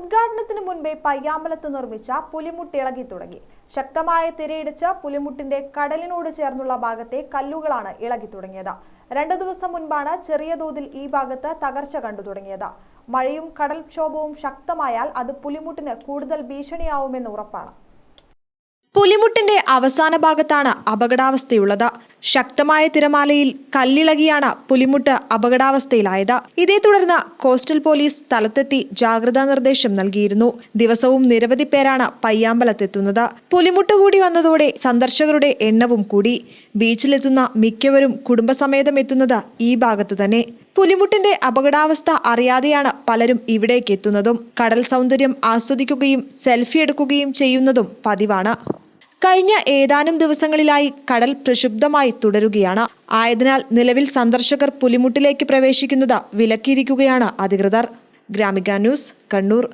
ഉദ്ഘാടനത്തിന് മുൻപേ പയ്യാമ്പലത്ത് നിർമ്മിച്ച പുലിമുട്ട് ഇളകി തുടങ്ങി. ശക്തമായ തിരയിടിച്ച് പുലിമുട്ടിന്റെ കടലിനോട് ചേർന്നുള്ള ഭാഗത്തെ കല്ലുകളാണ് ഇളകി തുടങ്ങിയത്. രണ്ടു ദിവസം മുൻപാണ് ചെറിയ തോതിൽ ഈ ഭാഗത്ത് തകർച്ച കണ്ടു തുടങ്ങിയത്. മഴയും കടൽക്ഷോഭവും ശക്തമായാൽ അത് പുലിമുട്ടിന് കൂടുതൽ ഭീഷണിയാവുമെന്ന് ഉറപ്പാണ്. പുലിമുട്ടിന്റെ അവസാന ഭാഗത്താണ് അപകടാവസ്ഥയുള്ളത്. ശക്തമായ തിരമാലയിൽ കല്ലിളകിയാണ് പുലിമുട്ട് അപകടാവസ്ഥയിലായത്. ഇതേ തുടർന്ന് കോസ്റ്റൽ പോലീസ് സ്ഥലത്തെത്തി ജാഗ്രതാ നിർദ്ദേശം നൽകിയിരുന്നു. ദിവസവും നിരവധി പേരാണ് പയ്യാമ്പലത്തെത്തുന്നത്. പുലിമുട്ട് കൂടി വന്നതോടെ സന്ദർശകരുടെ എണ്ണവും കൂടി. ബീച്ചിലെത്തുന്ന മിക്കവരും കുടുംബസമേതം എത്തുന്നത് ഈ ഭാഗത്തു തന്നെ. പുലിമുട്ടിന്റെ അപകടാവസ്ഥ അറിയാതെയാണ് പലരും ഇവിടേക്ക് എത്തുന്നതും കടൽ സൗന്ദര്യം ആസ്വദിക്കുകയും സെൽഫി എടുക്കുകയും ചെയ്യുന്നതും പതിവാണ്. കഴിഞ്ഞ ഏതാനും ദിവസങ്ങളിലായി കടൽ പ്രക്ഷുബ്ധമായി തുടരുകയാണ്. ആയതിനാൽ നിലവിൽ സന്ദർശകർ പുലിമുട്ടിലേക്ക് പ്രവേശിക്കുന്നത് വിലക്കിയിരിക്കുകയാണ് അധികൃതർ. ഗ്രാമിക ന്യൂസ് കണ്ണൂർ.